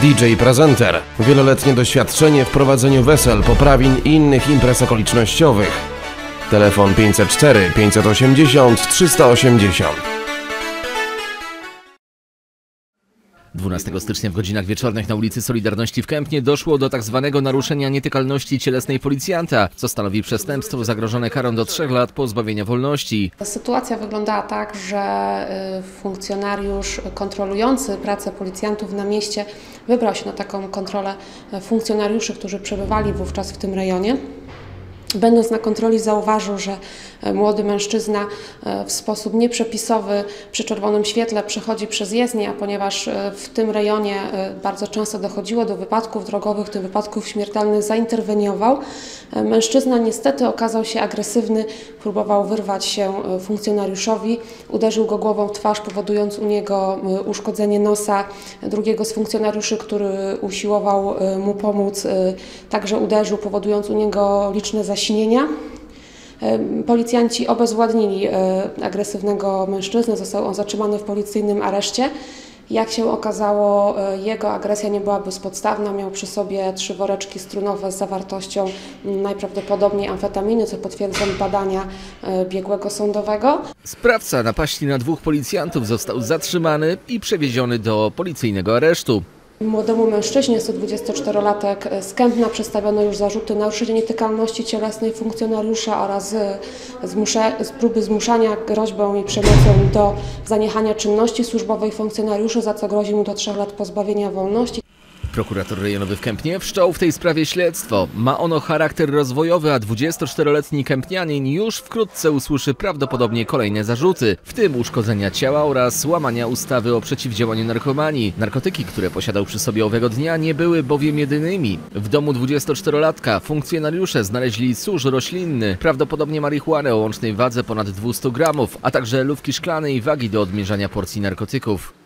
DJ Prezenter. Wieloletnie doświadczenie w prowadzeniu wesel, poprawin i innych imprez okolicznościowych. Telefon 504 580 380. 12 stycznia w godzinach wieczornych na ulicy Solidarności w Kępnie doszło do tak zwanego naruszenia nietykalności cielesnej policjanta, co stanowi przestępstwo zagrożone karą do 3 lat pozbawienia wolności. Sytuacja wyglądała tak, że y, funkcjonariusz kontrolujący pracę policjantów na mieście wybrał się na taką kontrolę y, funkcjonariuszy, którzy przebywali wówczas w tym rejonie. Będąc na kontroli zauważył, że e, młody mężczyzna e, w sposób nieprzepisowy przy czerwonym świetle przechodzi przez jezdnię, a ponieważ e, w tym rejonie bardzo często dochodziło do wypadków drogowych, tych wypadków śmiertelnych, zainterweniował. Mężczyzna niestety okazał się agresywny, próbował wyrwać się funkcjonariuszowi, uderzył go głową w twarz, powodując u niego uszkodzenie nosa. Drugiego z funkcjonariuszy, który usiłował mu pomóc, także uderzył, powodując u niego liczne zasilenia zaśnienia. Policjanci obezwładnili e, agresywnego mężczyznę, został on zatrzymany w policyjnym areszcie. Jak się okazało, e, jego agresja nie była bezpodstawna. Miał przy sobie trzy woreczki strunowe z zawartością najprawdopodobniej amfetaminy, co potwierdzą badania e, biegłego sądowego. Sprawca napaści na dwóch policjantów został zatrzymany i przewieziony do policyjnego aresztu. Młodemu mężczyźnie, 124-latek z Kępna, przedstawiono już zarzuty naruszenia nietykalności cielesnej funkcjonariusza oraz zmusza, z próby zmuszania groźbą i przemocą do zaniechania czynności służbowej funkcjonariuszy, za co grozi mu do trzech lat pozbawienia wolności. Prokurator rejonowy w Kępnie wszczął w tej sprawie śledztwo. Ma ono charakter rozwojowy, a 24-letni kępnianin już wkrótce usłyszy prawdopodobnie kolejne zarzuty, w tym uszkodzenia ciała oraz łamania ustawy o przeciwdziałaniu narkomanii. Narkotyki, które posiadał przy sobie owego dnia nie były bowiem jedynymi. W domu 24-latka funkcjonariusze znaleźli surz roślinny, prawdopodobnie marihuanę o łącznej wadze ponad 200 gramów, a także lufki szklane i wagi do odmierzania porcji narkotyków.